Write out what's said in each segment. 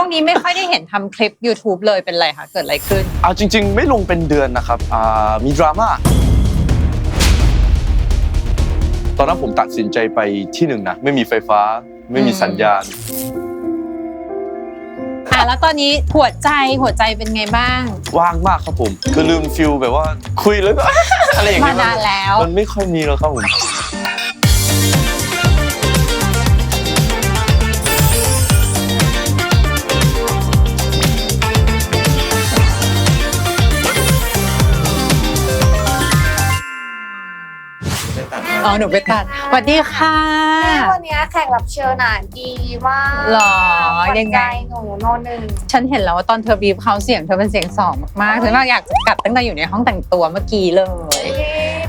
ช่วงนี้ไม่ค่อยได้เห็นทำคลิป YouTube เลยเป็นไรคะเกิดอะไรขึ้น เอาจริง ๆ ไม่ลงเป็นเดือนนะครับอ่ามีดราม่าตอนนั้นผมตัดสินใจไปที่หนึ่งนะไม่มีไฟฟ้า ไม่มีอืมสัญญาณ อะแล้วตอนนี้หัวใจหัวใจเป็นไงบ้าง ว่างมากครับผม คือลืมฟิลแบบว่าคุยแล้วก็ อะไรอย่างมาเงี้ยนานแล้ว มันไม่ค่อยมีแล้วครับผม อ๋อหนูไปตัดสวัสดีค่ะวันนี้แขกรับเชิญอะดีมากหรอขวัญยังไง ใจหนูโนหนึ่งฉันเห็นแล้วว่าตอนเธอบีบเขาเสียงเธอเป็นเสียงสองมากๆฉันว่าอยากจะกัดตั้งแต่อยู่ในห้องแต่งตัวเมื่อกี้เลยเย้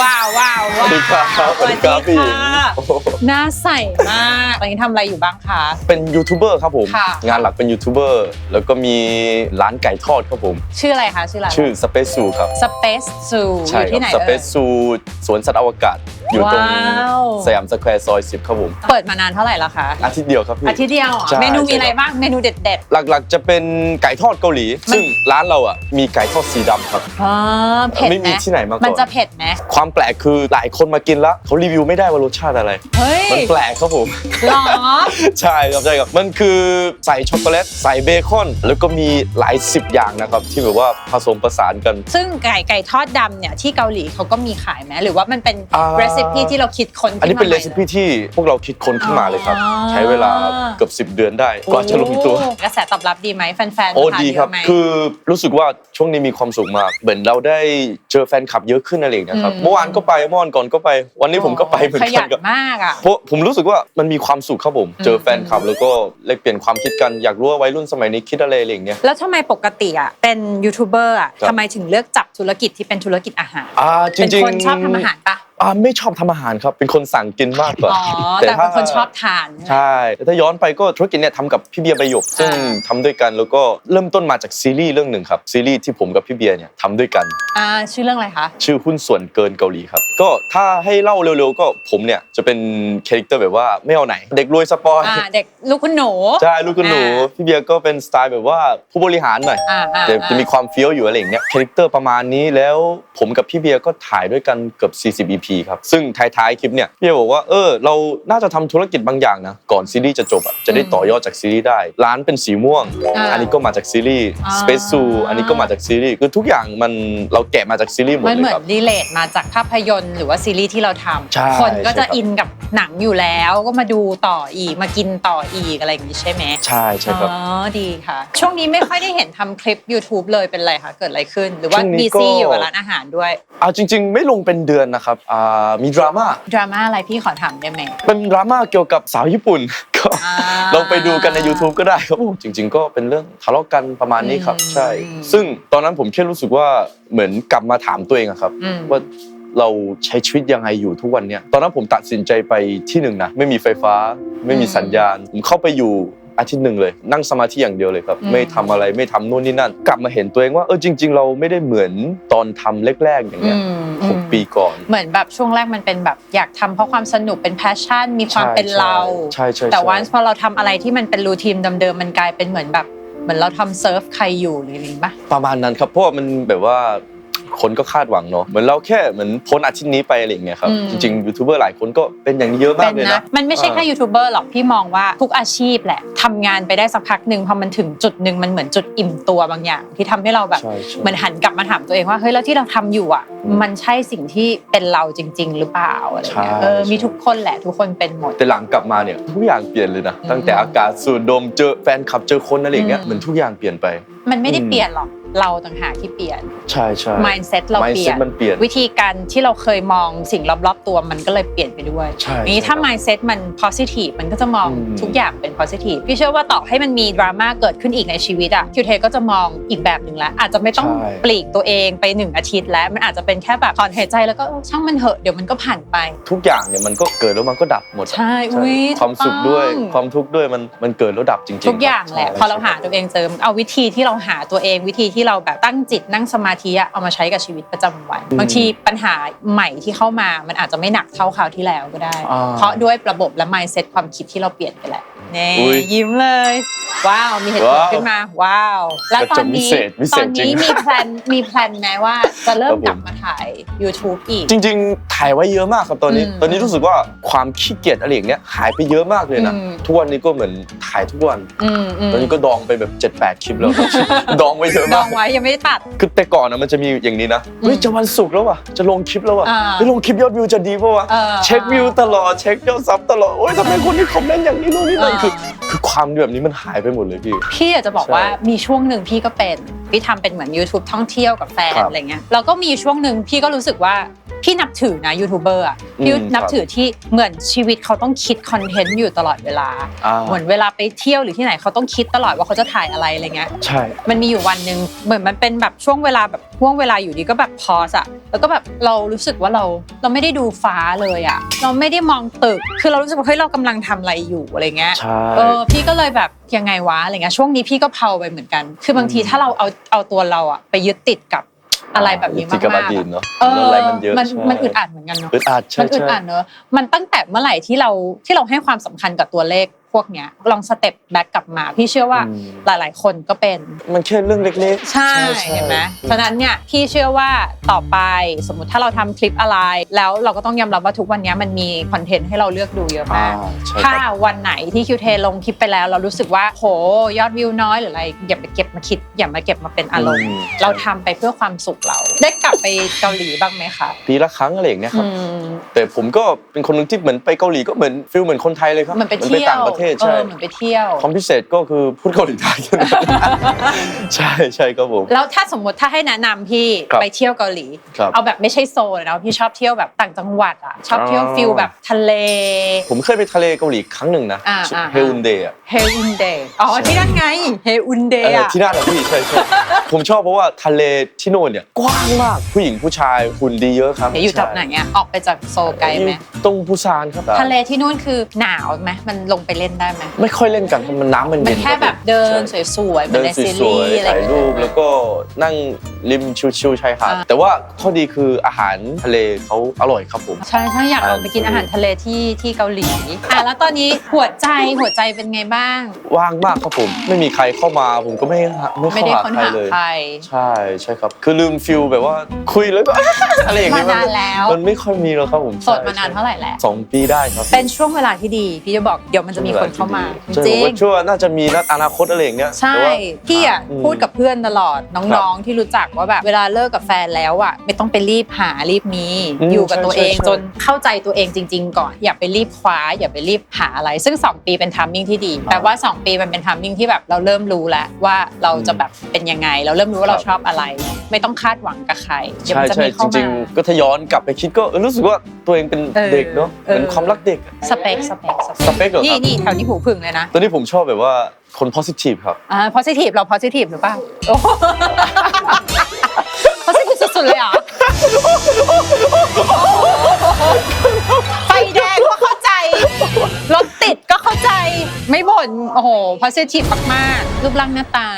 ว้าวว้าวสวัสดีครับสวัสดีครับพี่โอ้โหหน้าใสมากตอนนี้ทำอะไรอยู่บ้างคะ เป็นยูทูบเบอร์ครับผม ค่ะ งานหลักเป็นยูทูบเบอร์แล้วก็มีร้านไก่ทอดครับผม ชื่ออะไรคะชื่ออะไรชื่อสเปซซูครับ สเปซซูอใช่ยู่คที่รับไหนสเปเอ่ซยซูสวนสัตว์อวกาศ อยู่ตรงว้าว สยามสแควร์ซอย 10 ครับผม เปิดมานานเท่าไหร่แล้วคะ อาทิตย์เดียวครับพี่ อาทิตย์เดียวเหรอใช่ เมนูมีอะไรใช่ครับบ้าง เมนูเด็ดหลักๆจะเป็นไก่ทอดเกาหลี ซึ่งร้านเราอะมีไก่ทอดสีดำครับ ๆอ๋อเผ็ดไม่ไหมมีที่ไหนมาก่อน มันจะเผ็ดไหมความแปลกคือหลายคนมากินแล้วเขารีวิวไม่ได้ว่ารสชาติอะไร เฮ้ยมันแปลกครับผม หรอ ใช่ครับใช่ครับ มันคือใส่ช็อกโกแลตใส่เบคอน แล้วก็มีหลายสิบอย่างนะครับ ที่แบบว่าผสมผสานกัน ซึ่งไก่ไก่ทอดดำเนี่ยที่เกาหลีเขาก็มีขายไหมหรือว่ามันเป็น อ่าเรซิปีที่เราคิดค้นขึ้นมาอันนี้เป็นใหเรม่ซิปีที่พวกเราคิดค้นขึ้นมาเลยครับอ๋อใช้เวลาเกือบ 10 เดือนได้กว่าจะลงตัวโอ้กระแสตอบรับดีไหมแฟนๆโอ้ทานดีเยครับอะไหมคือรู้สึกว่าช่วงนี้มีความสุขมาก เหมือนเราได้เจอแฟนคลับเยอะขึ้นอะไรอย่างเงี้ยครับอืมเมื่อวานก็ไปเมื่อวานก่อนก็ไป วันนี้ผมก็ไปเหมือนขกัยันนครับมากอะเพราะผมรู้สึกว่ามันมีความสุขครับผม เจอแฟนคลับแล้วก็แลกเปลี่ยนความคิดกัน อยากรู้ว่าวัยรุ่นสมัยนี้คิดอะไรอะไรอย่างเงี้ย แล้วทำไมปกติอะเป็นยูทูบเบอร์อะครับทำไมถึงเลือกจับธุรกิจที่เป็นธุรกิจอาหารอ่าจเป็นริงๆคนชอบทำอาหารปะอ่าไม่ชอบทำอาหารครับ เป็นคนสั่งกินมากกว่าอ๋อ แต่เป็นคนชอบทานใช่ไหม ใช่แต่ถ้าย้อนไปก็ธุรกิจเนี่ยทำกับพี่เบียร์ใบหยกซึ่งอ่า ทำด้วยกันแล้วก็เริ่มต้นมาจากซีรีส์เรื่องหนึ่งครับซีรีส์ที่ผมกับพี่เบียร์เนี่ยทำด้วยกัน อ่าชื่อเรื่องอะไรคะ ชื่อหุ้นส่วนเกินเกาหลีครับ ก็ถ้าให้เล่าเร็วๆ ก็ผมเนี่ยจะเป็นคาแรคเตอร์แบบว่าไม่เอาไหน เด็กรวยสปอยอ่าเด็กลูกคุณหนู ใช่ลูกคุณหนู อ่า พี่เบียร์ก็เป็นสไตล์แบบว่าผู้บริหารหน่อย อ่าอ่าแต่จะมีความเฟี้ยวอยู่อะไรอย่างเงี้ยคาแรคเตอร์ประมาณนี้แล้วผมกับพี่เบียร์ก็ถ่ายด้วยกันเกือบ 40 EP ครับ ซึ่งท้ายๆคลิปเนี่ยพี่เบียร์บอกว่าเออเราน่าจะทำธุรกิจบางอย่างนะ ก่อนซีรีส์จะจบอะจะได้ต่อยอดจากซีรีส์ได้ ร้านเป็นสีม่วง อันนี้ก็มาจากซีรีส์ Space Zoo อันนี้ก็มาจากซีรีส์คือทุกอย่างมันเราแกะมาจากซีรีส์หมดมันเลเหมืยอคนรับรีเลทมาจากภาพยนตร์หรือว่าซีรีส์ที่เราทใช่ำคนก็จะใช่ครับอินกับหนังอยู่แล้วก็มาดูต่ออีกมากินต่ออีกอะไรอย่างนี้ใช่ไหมใช่ใช่ครับอ๋อดีค่ะ ช่วงนี้ไม่ค่อยได้เห็นทำคลิป YouTube เลยเป็นไรคะเกิดอะไรขึ้น หรือว่าช่วงนี้บีก็ซี่อยู่กับร้านอาหารด้วยเอาจริง ๆ ไม่ลงเป็นเดือนนะครับอ่ามีดราม่าดราม่าอะไรพี่ขอถามได้ไหมเป็นดราม่าเกี่ยวกับสาวญี่ปุ่น ก็อ่า ลองไปดูกันใน YouTube ก็ได้ครับผมจริง ๆ ก็เป็นเรื่องทะเลาะกันประมาณนี้ครับ อืมใช่ ซึ่งตอนนั้นผมแค่รู้สึกว่าเหมือนกลับมาถามตัวเองอะครับ อืม ว่าเราใช้ชีวิตยังไงอยู่ทุกวันเนี้ยตอนนั้นผมตัดสินใจไปที่หนึ่งนะไม่มีไฟฟ้า ไม่มีสัญญาณ ผมเข้าไปอยู่ อาทิตย์หนึ่งเลย นั่งสมาธิอย่างเดียวเลยครับ ไม่ทำอะไรไม่ทำนู่นนี่นั่น กลับมาเห็นตัวเองว่าเออจริง ๆ เราไม่ได้เหมือนตอนทำแรกๆอย่างเงี้ยอืมหกปีก่อน เหมือนแบบช่วงแรกมันเป็นแบบอยากทำเพราะความสนุกเป็นแพชชั่น มีความใช่เป็นเราใช่ใช่แต่ใช่วันพอเราทำอะไรที่มันเป็นรูทีนเดิมๆมันกลายเป็นเหมือนแบบเหมือนเราทำเซิร์ฟใครอยู่หรืออะไรอย่างงี้ปะประมาณนั้นครับเพราะว่ามันแบบว่า คนก็คาดหวังเนาะเหมือนเราแค่เหมือนพ้นอาทิตย์นี้ไปอะไรอย่างเงี้ยครับอืม จริงๆยูทูบเบอร์หลายคนก็เป็นอย่างนี้เยอะมาเป็กนเลยนะ นะ มันไม่ใช่แค่อ่ายูทูบเบอร์หรอกพี่มองว่าทุกอาชีพแหละทำงานไปได้สักพักหนึ่งพอมันถึงจุดหนึ่งมันเหมือนจุดอิ่มตัวบางอย่าง ที่ทำให้เราแบบ ใช่ใช่ เหมือนหันกลับมาถามตัวเองว่าเฮ้ยแล้วที่เราทำอยู่อะ มันใช่สิ่งที่เป็นเราจริง ๆ หรือเปล่าอะไรเงี้ยใช่ เออมีใช่ทุกคนแหละทุกคนเป็นหมด แต่หลังกลับมาเนี่ยทุกอย่างเปลี่ยนเลยนะอืมตั้งแต่อากาศสูดดมเจอแฟนคลับเจอคนอะไรอย่างเงี้ยอืม เหมือนทุกอย่างเปลี่ยนไป มันไม่ได้อืม เปลี่ยนหรอก เราต่างหากที่เปลี่ยน ใช่ใช่ mindset เราเปลี่ย mindset น มันเปลี่ยน วิธีการที่เราเคยมองสิ่งรอบๆตัวมันก็เลยเปลี่ยนไปด้วยใช่นี้ถ้า ใช่ครับ mindset มัน positive มันก็จะมองอืม ทุกอย่างเป็น positive พี่เชื่อว่าต่อให้มันมีดราม่าเกิดขึ้นอีกในชีวิตอะคิวเทก็จะมองอีกแบบหนึ่งแล้วอาจจะไม่ต้องใช่ ปลีกตัวเองไปหนึ่งอาทิตย์แล้วมันอาจจะเป็นแค่แบบถอนหายใจแล้วก็เออช่างมันเหอะเดี๋ยวมันก็ผ่านไป ทุกอย่างเนี่ยมันก็เกิดแล้วมันก็ดับหมดอะใช่อุ๊ยความสุขด้วยถูกต้องความทุกข์ด้วยมันมันเกิดแล้วดับจริงๆทุกอย่างแหละ ใช่พอเราหาตัวเองเจอเอาวิธีที่เราหาตัวเองวิธีที่เราแบบตั้งจิตนั่งสมาธิอะเอามาใช้กับชีวิตประจำวัน บางทีปัญหาใหม่ที่เข้ามามันอาจจะไม่หนักเท่าคราวที่แล้วก็ได้อ่าเพราะด้วยระบบและ mindset ความคิดที่เราเปลี่ยนไปแหละนี่อุ๊ยยิ้มเลย ว้าวมีเหตุผลว้าวขึ้นมา ว้าว แล้วตอนนี้กระจกวิเศษวิเศตอษนจรินี้งมีแพลนมีแพลนไหมว่าจะเริ่มครับผมกลับมาถ่าย YouTube อีก จริง ๆ ถ่ายไว้เยอะมากครับตอนนี้อืมตอนนี้รู้สึกว่าความขี้เกียจอะไรอย่างเงี้ยหายไปเยอะมากเลยนะอืมทุกวันนี้ก็เหมือนถ่ายทุกวันอืมอืมตอนนี้ก็ดองไปแบบ7-8คลิปแล้ว ดองไว้เยอะดมาอกงไว้ยังไม่ได้ตัด คือแต่ก่อนนะมันจะมีอย่างนี้นะ เฮ้ยอืมจะวันศุกร์แล้วว่ะ จะลงคลิปแล้วว่ะอ่าเฮ้ยลงคลิปยอดวิวจะดีป่าวะเออเช็ควิวตลอด เช็คยอดซับตลอด โอ๊ยทำไมคนที่คอมเมนต์อย่างนี้นู่นนี่นั่นอ่าคือ คือความแบบนี้มันหายไปหมดเลยพี่ พี่อยากจะบอกใช่ว่ามีช่วงหนึ่งพี่ก็เป็น พี่ทำเป็นเหมือน YouTube ท่องเที่ยวกับแฟนครับอะไรเงี้ย แล้วก็มีช่วงหนึ่งพี่ก็รู้สึกว่า พี่นับถือนะยูทูบเบอร์อะพี่อืมนับครับถือที่เหมือนชีวิตเขาต้องคิดคอนเทนต์อยู่ตลอดเวลา อ่า เหมือนเวลาไปเที่ยวหรือที่ไหนเขาต้องคิดตลอดว่าเขาจะถ่ายอะไรอะไรเงี้ย ใช่ มันมีอยู่วันหนึ่งเหมือนมันเป็นแบบช่วงเวลาแบบห่วงเวลาอยู่ดีก็แบบพอสอะแล้วก็แบบเรารู้สึกว่าเราเราไม่ได้ดูฟ้าเลยอะเราไม่ได้มองตึกคือเรารู้สึกว่าเฮ้ยเรากำลังทำอะไรอยู่อะไรเงี้ยใช่ เออพี่ก็เลยแบบยังไงวะอะไรเงี้ยช่วงนี้พี่ก็เพาไปเหมือนกัน คือบางทีอืมถ้าเราเอาเอาตัวเราอะไปยึดติดกับ อะไรแบบนี้จิมากกับอๆดีอะตเนาะเออแล้วอะไรมันเยอะมันใช่มันอึดอัดเหมือนกันเนาะอึดอัดใช่มันอึดใช่อัดเนอะมันตั้งแต่เมื่อไหร่ที่เราที่เราให้ความสำคัญกับตัวเลข พวกเนี้ยลองสเต็ปแบ็กกลับมา พี่เชื่อว่าอืมหลาย ๆ คนก็เป็น มันแค่เรื่องเล็กๆ ใช่เห็นไหมฉะนั้นเนี่ยพี่เชื่อว่าต่อไปสมมติถ้าเราทำคลิปอะไร แล้วเราก็ต้องยอมรับว่าทุกวันนี้มันมีคอนเทนต์ให้เราเลือกดูเยอะอ่ามากใช่คถ้ารับวันไหนที่คิวเทลงคลิปไปแล้ว เรารู้สึกว่าโหยอดวิวน้อยหรืออะไรอย่าไปเก็บมาคิด อย่ามาเก็บมาเป็นอารมณ์อืมเราทำไปเพื่อความสุขเรา ได้กลับไปเกาหลีบ้างไหมคะปีละครั้งอะไรอย่างเงี้ยครับอืมแต่ผมก็เป็นคนหนึงที่เหมือนไปเกาหลีก็เหมือนฟิลเหมือนคนไทยเลยครับเหมือนไปเที่ยวต่างประเทศเอใช่อเหมือนไปเที่ยว ความพิเศษก็คือพูดเกาหลีไทยใช่ใช่ครับผม แล้วถ้าสมมติถ้าให้แนะนำพี่ครับไปเที่ยวเกาหลี ครับเอาแบบไม่ใช่โซนนะพี่ชอบเที่ยวแบบต่างจังหวัดอะชอบเที่ยวอ๋อ ฟิลแบบทะเล ผมเคยไปทะเลเกาหลีครั้งหนึ่งนะอ่าอ่า เฮอุนเดย์อะเฮอุนเดย์อ๋อที่นั่นไงเฮอุนเดเอย์ออะที่นั่นอะพี่ใช่ใช่ผมชอบเพราะว่าทะเลที่โน่นเนี่ยกว้างมากผู้หญิงผู้ชายหุ่นดีเยอะครับเดี๋ยวอยู่แถวไหนอะออกไปจากโซลไกลไหม อยู่ตรงปูซานครับ ทะเลที่นู่นคือหนาวไหมมันลงไปเล่นได้ไหมไม่ค่อยเล่นกันเพราะมันน้ำมันมัเย็นนแค่รับแบบเดินใช่สวยๆเหมือเดินนในซีสรีวยส์อะไรๆถ่ายรูปเงี้แล้วก็นั่งริมชิวๆชายหาดอ่า แต่ว่าข้อดีคืออาหารทะเลเขาอร่อยครับผม ใช่ใช่อยากลองไปกินอาหารทะเลที่ที่เกาหลีอะแล้วตอนนี้หัวใจหัวใจเป็นไงบ้าง ว่างมากครับผม ไม่มีใครเข้ามาผมก็ไม่ไม่ไม่เข้าได้หาค้นใครหาเลย ใคร ใช่ใช่ครับ คือลืมฟิลแบบว่าคุยแล้วก็อะไรอย่างมาเงี้ยนานแล้ว มันไม่ค่อยมีแล้วครับผมโสดมานานเท่าไหร่แล้ว สองปีได้ครับ เป็นช่วงเวลาที่ดี พี่จะบอกเดี๋ยวมันจะมีคนเข้ามาใช่จผริมงว่าช่วงน่าจะมีนัดอนาคตอะไรอย่างเงี้ยใช่แต่ว่าพี่อะอืมพูดกับเพื่อนตลอดครัน้องบๆที่รู้จักว่าแบบเวลาเลิกกับแฟนแล้วอะไม่ต้องไปรีบหารีบมีอืมอยู่กับตัวใช่เองใช่จนเข้าใจตัวเองจริง ๆ ก่อน อย่าไปรีบคว้า อย่าไปรีบหาอะไร ซึ่ง 2 ปีเป็นทัมมิ่งที่ดีแปลว่า 2 ปีมันเป็นทัมมิ่งที่แบบเราเริ่มรู้แล้วว่าเราจะแบบเป็นยังไง เราเริ่มรู้ว่าเราชอบอะไร ไม่ต้องคาดหวังกับใครเดี๋ยวใช่มันจะใช่มีจเข้าริมางๆ ก็ถ้าย้อนกลับไปคิดก็เออรู้สึกว่าตัวเองเป็นเออเด็กเนาะเออเป็นความรักเด็กอะสเปคสเปคสเปคเหรอนี่ครับนี่แถวนี้หูผึ่งเลยนะ ตอนนี้ผมชอบแบบว่าคน positive ครับ อ่า positive เรา positive หรือเปล่าโอ้ positive สุดๆเลยเหรอไฟ ติดก็เข้าใจไม่บ่นโอ้โห positive มากๆรูปร่างหน้าตา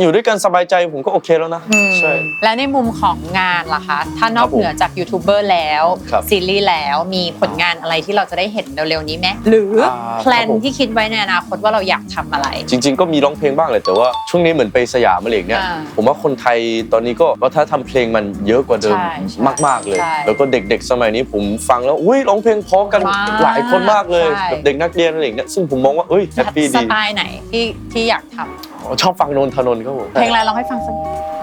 อยู่ด้วยกันสบายใจผมก็โอเคแล้วนะ อืมใช่ และในมุมของงานล่ะคะ ถ้านอครักบผมเหนือจากยูทูบเบอร์แล้ว ครับซีรีส์แล้วมีผลงานอะไรที่เราจะได้เห็นเร็วๆนี้ไหมหรืออาแพลนครับผม ที่คิดไว้ในอนาคตว่าเราอยากทำอะไร จริง ๆ ก็มีร้องเพลงบ้างเลยแต่ว่าช่วงนี้เหมือนไปสยามอะไรอย่างเงี้ยอ่าผมว่าคนไทยตอนนี้ก็วัฒนธรรมเพลงมันเยอะกว่าเดิมใช่ใช่มากๆเลย ใช่แล้วก็เด็กๆ สมัยนี้ผมฟังแล้วอุ้ยร้องเพลงเพราะกันมากหลายคนมากเลยใช่ แบบเด็กนักเรียอะไรอย่างเงี้ยซึ่งผมมองว่าเอ้ยแฮปปี้ ส ดี ไตล์ไหนที่ที่อยากทำ ชอบฟังนนทนนท์ครับผม เพลงอะไรลองให้ฟังสัก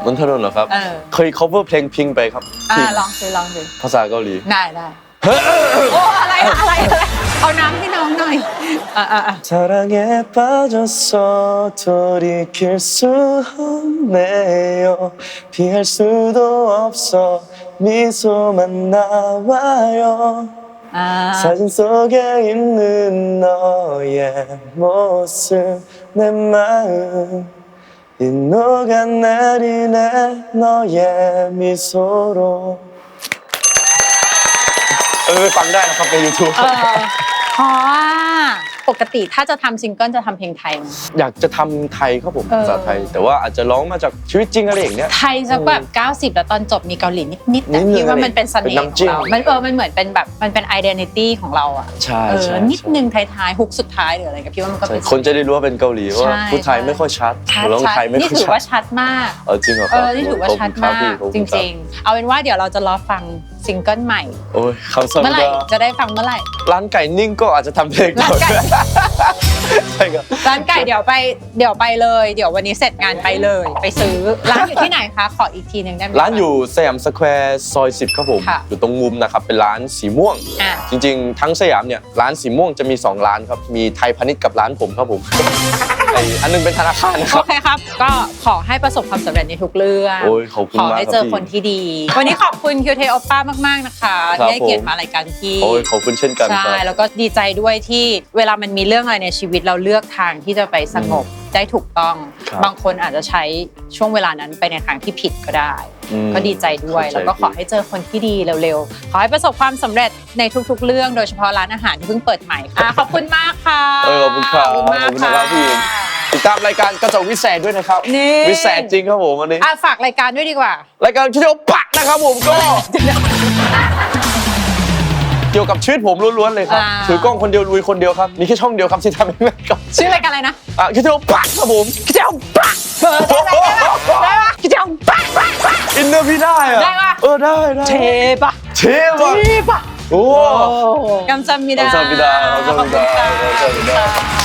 นนทนนท์เหรอครับ เออ เคย cover เพลงพิงไปครับ อ่า ที่ ลองสิลองสิ ภาษาเกาหลี ได้ได้โอ้อะไรอะอะไรอะไร เอาน้ำให้น้องหน่อยอ่ะอ่ะอ่ะ 사랑에 빠졌어 돌이킬 수 없네요 피할 수도 없어 미소만 나와요 อ่า 사진 속에 있는 너의 모습 내 마음 이 녹아내리네 너의 미소로 เออไปฟังได้นะครับใน YouTube เออเพราะว่า ปกติถ้าจะทำซิงเกิลจะทำเพลงไทยไหม อยากจะทำไทยครับผมเออ ภาษาไทย แต่ว่าอาจจะร้องมาจากชีวิตจริงอะไรอย่างเงี้ย ไทยสักแบบ 90 แล้วตอนจบมีเกาหลีนิดๆแต่นิดนึงพี่ว่ามันเป็นเสน่ห์เป็นขน้ำจิ้องมเรามันเออมันเหมือนเป็นแบบมันเป็นไอดีนิตี้ของเราอะใช่เออใช่นิดนึงท้ายๆฮุกสุดท้ายหรืออะไรกับพี่ว่ามันก็ใช่เป็น คนจะได้รู้ว่าเป็นเกาหลีว่าใช่พูดไทยไม่ค่อยชัดชัดร้องไทยไม่นี่ค่อยถือชัว่าดชัดมาก เออจริงเหรอคเอรับอนี่ถือว่าขบชัดคุณคบมากพี่ขอบจคุณคบ ริง ๆ เอาเป็นว่าเดี๋ยวเราจะรอฟังซิงเกิลใหม่ โอ้ยคำสั่งเมื่อไหร่ก็จะได้ฟังเมื่อไหร่ ร้านไก่นิ่งก็อาจจะทำเพลงก่อน ร้านไก่ ใช่ครับร้านไก่เดี๋ยวไปเดี๋ยวไปเลย เดี๋ยววันนี้เสร็จงานไปเลย ไปซื้อร้านอยู่ที่ไหนคะขออีกทีหนึ่งได้ไหมคะร้านอยู่สยามสแควร์ซอย 10 ครับผม ค่ะอยู่ตรงมุมนะครับ เป็นร้านสีม่วง อะ จริงๆ ทั้งสยามเนี่ย ร้านสีม่วงจะมี 2 ร้านครับ มีไทยพาณิชย์กับร้านผมครับผมไออันนึงเป็นธนาคารนะคโอรับ เคครับ ก็ขอให้ประสบความสำเร็จในทุกเรื่องโอ้ยขอบคุณขอมากให้ครับเจอพี่คนที่ดี วันนี้ขอบคุณคิวเทโอป้ามาก ๆ นะคะครับที่ให้เกียรติผม มารายการที่ โอ้ยขอบคุณเช่นกันคใช่ รับ แล้วก็ดีใจด้วยที่เวลามันมีเรื่องอะไรในชีวิตเราเลือกทางที่จะไปสงบได้ถูกต้องครับบางคนอาจจะใช้ช่วงเวลานั้นไปในทางที่ผิดก็ได้อืมก็ดีใจด้วยเข้าใจแล้วก็ขอให้เจอคนที่ดีเร็วๆ ขอให้ประสบความสำเร็จในทุกๆ เรื่อง โดยเฉพาะร้านอาหารที่เพิ่งเปิดใหม่ค่ะ ขอบคุณมากค่ะเออขอบคุณครับขอบคุณมากขอบคุณนะครับพี่ติดตามรายการกระจกวิเศษด้วยนะครับนี่วิเศษจริงครับผมวันนี้อะฝากรายการด้วยดีกว่า รายการคิดว่าปะนะครับผมก็ เกี่ยวกับชีวิตผมล้วนๆเลยครับถือกล้องคนเดียวลุยคนเดียวครับ มีแค่ช่องเดียวครับที่ทำให้แม่กับชื่ออะไรกันอะไรนะ อะคิดเจ้าปั๊กครับผมคิดเจ้าปักเได้ไหมได้ไหมได้ไหมคิดเจ้าปักปักปัก อินเนอร์พี่ได้อะได้ปะ เออได้ได้เทปะเชฟว่ะเทปะโอ้ กำจำมิดาขอบคุณครับขอบคุณครับขอบคุณครับ ขอบคุณครับ